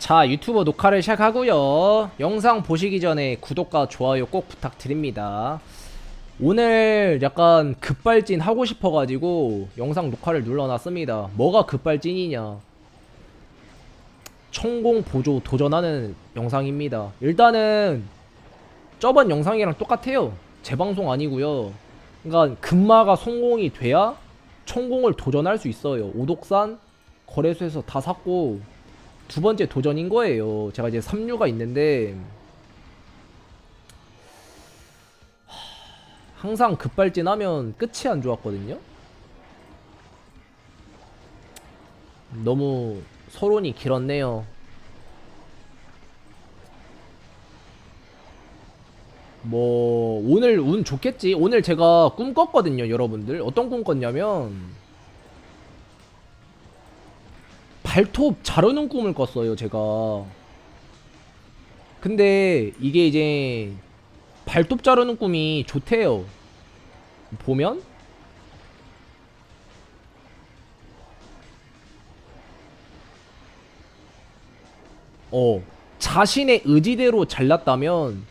자 유튜버 녹화를 시작하고요. 영상 보시기 전에 구독과 좋아요 꼭 부탁드립니다. 오늘 약간 급발진 하고 싶어가지고 영상 녹화를 눌러놨습니다. 뭐가 급발진이냐? 천공 보조 도전하는 영상입니다. 일단은 저번 영상이랑 똑같아요. 재방송 아니고요. 그러니까 금마가 성공이 돼야 천공을 도전할 수 있어요. 오독산 거래소에서 다 샀고 두 번째 도전인 거예요. 제가 이제 3류가 있는데 하, 항상 급발진하면 끝이 안 좋았거든요. 너무 서론이 길었네요. 뭐 오늘 운 좋겠지. 오늘 제가 꿈 꿨거든요, 여러분들. 어떤 꿈 꿨냐면 발톱 자르는 꿈을 꿨어요, 제가. 근데 이게 이제 발톱 자르는 꿈이 좋대요. 보면 어 자신의 의지대로 잘났다면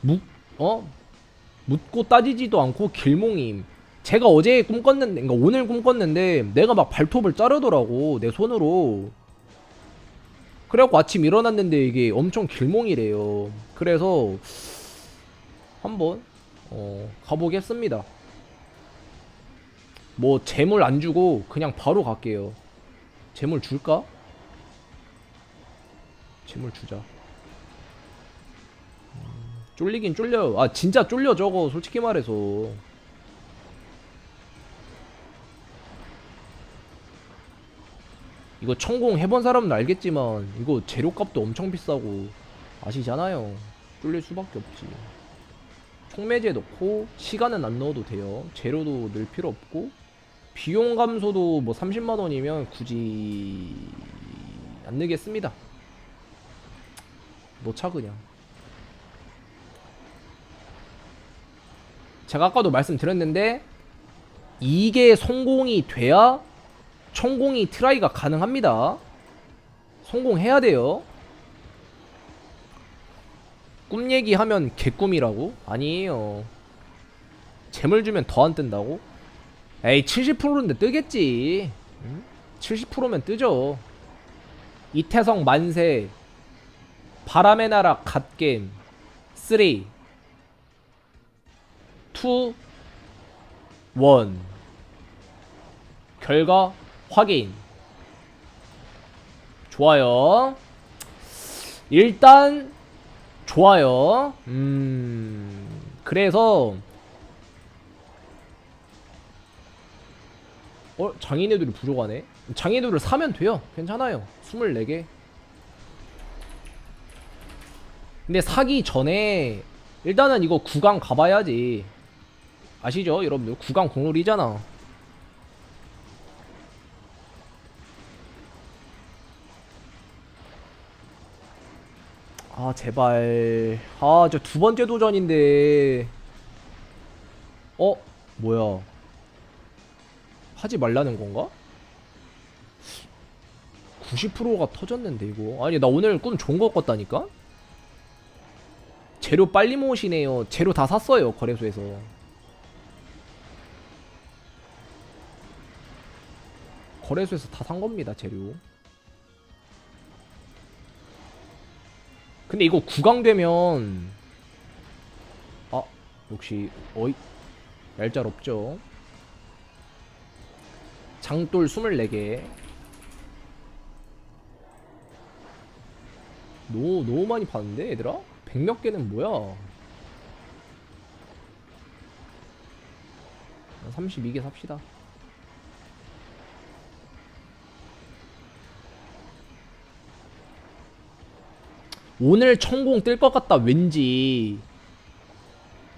묵 어? 묻고 따지지도 않고 길몽임. 제가 어제 꿈꿨는데, 그러니까 오늘 꿈꿨는데 내가 막 발톱을 자르더라고 내 손으로. 그래갖고 아침 일어났는데 이게 엄청 길몽이래요. 그래서 한번 어, 가보겠습니다. 뭐 재물 안 주고 그냥 바로 갈게요. 재물 줄까? 재물 주자. 쫄리긴 쫄려요. 아 진짜 쫄려 저거 솔직히 말해서. 이거 천공 해본 사람은 알겠지만 이거 재료값도 엄청 비싸고 아시잖아요. 쫄릴 수밖에 없지. 총매제 넣고 시간은 안 넣어도 돼요. 재료도 넣을 필요 없고 비용 감소도 뭐 30만 원이면 굳이 안 넣겠습니다. 넣자 그냥. 제가 아까도 말씀드렸는데 이게 성공이 돼야 천공이 트라이가 가능합니다. 성공해야 돼요. 꿈 얘기하면 개꿈이라고? 아니에요. 재물 주면 더 안 뜬다고? 에이 70%인데 뜨겠지. 응? 70%면 뜨죠. 이태성 만세 바람의 나라 갓겜 3 2 1 결과 확인. 좋아요. 일단 좋아요. 음 그래서 어 장인애들이 부족하네. 장인애들을 사면 돼요. 괜찮아요. 24개. 근데 사기 전에 일단은 이거 구강 가봐야지. 아시죠 여러분들? 구강 공룰이잖아 아 제발. 아 저 두 번째 도전인데. 어? 뭐야? 하지 말라는 건가? 90%가 터졌는데 이거. 아니 나 오늘 꿈 좋은 거 꿨다니까? 재료 빨리 모으시네요. 재료 다 샀어요 거래소에서. 거래소에서 다 산 겁니다 재료 근데 이거 구강되면 아 역시 어이 얄짤없죠. 장돌 24개. 너무 너무 많이 파는데 얘들아? 100몇 개는 뭐야? 32개 삽시다 오늘 천공 뜰 것 같다 왠지.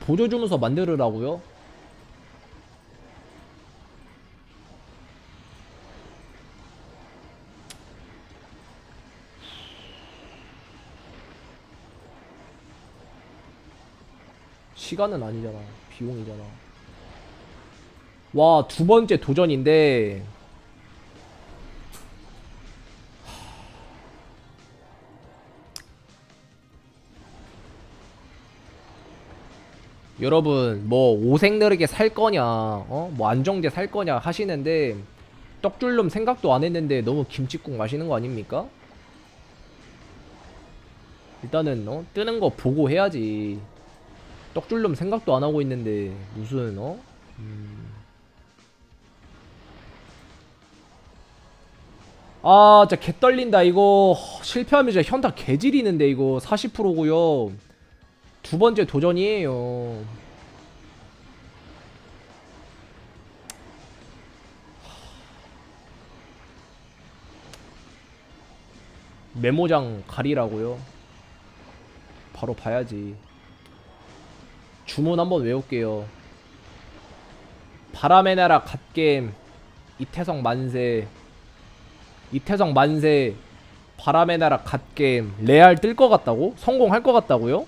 보조 주문서 만들으라고요? 시간은 아니잖아. 비용이잖아. 와 두 번째 도전인데 여러분 뭐 오색느르게 살 거냐 어? 뭐 안정제 살 거냐 하시는데 떡줄름 생각도 안 했는데 너무 김치국 마시는 거 아닙니까? 일단은 어? 뜨는 거 보고 해야지 떡줄름 생각도 안 하고 있는데 무슨 어? 음. 아 진짜 개 떨린다 이거 허, 실패하면 진짜 현타 개지리는데 이거 40%고요 두 번째 도전이에요. 메모장 가리라고요? 바로 봐야지. 주문 한번 외울게요. 바람의 나라 갓겜 이태성 만세. 이태성 만세 바람의 나라 갓겜. 레알 뜰 것 같다고? 성공할 것 같다고요?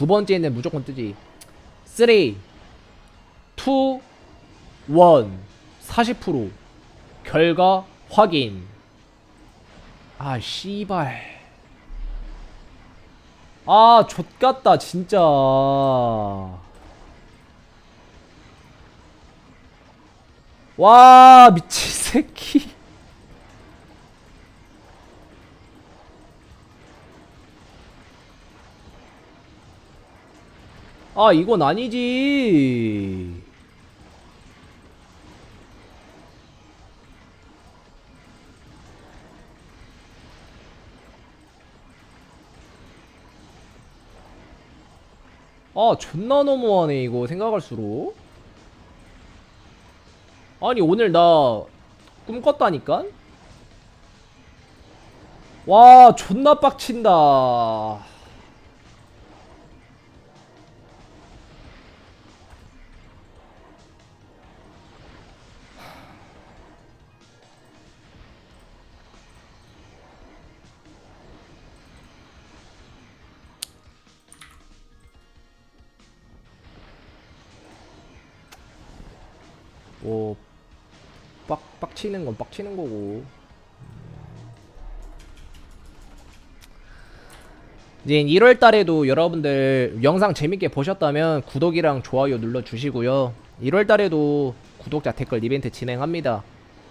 두 번째는 무조건 뜨지. 3 2 1 40% 결과 확인. 아 씨발. 아 좆같다 진짜. 와 미친 새끼 아 이건 아니지. 아 존나 너무하네 이거 생각할수록. 아니 오늘 나 꿈 꿨다니까? 와 존나 빡친다 뭐 빡, 빡치는 건 빡치는 거고. 이제 1월 달에도 여러분들 영상 재밌게 보셨다면 구독이랑 좋아요 눌러 주시고요. 1월 달에도 구독자 댓글 이벤트 진행합니다.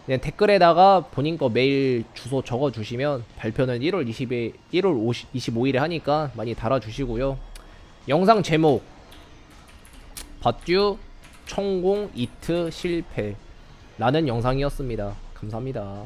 댓글에다가 본인 거 메일 주소 적어 주시면 발표는 1월 20일 1월 50, 25일에 하니까 많이 달아 주시고요. 영상 제목 밧듀 천공 이트 실패 라는 영상이었습니다. 감사합니다.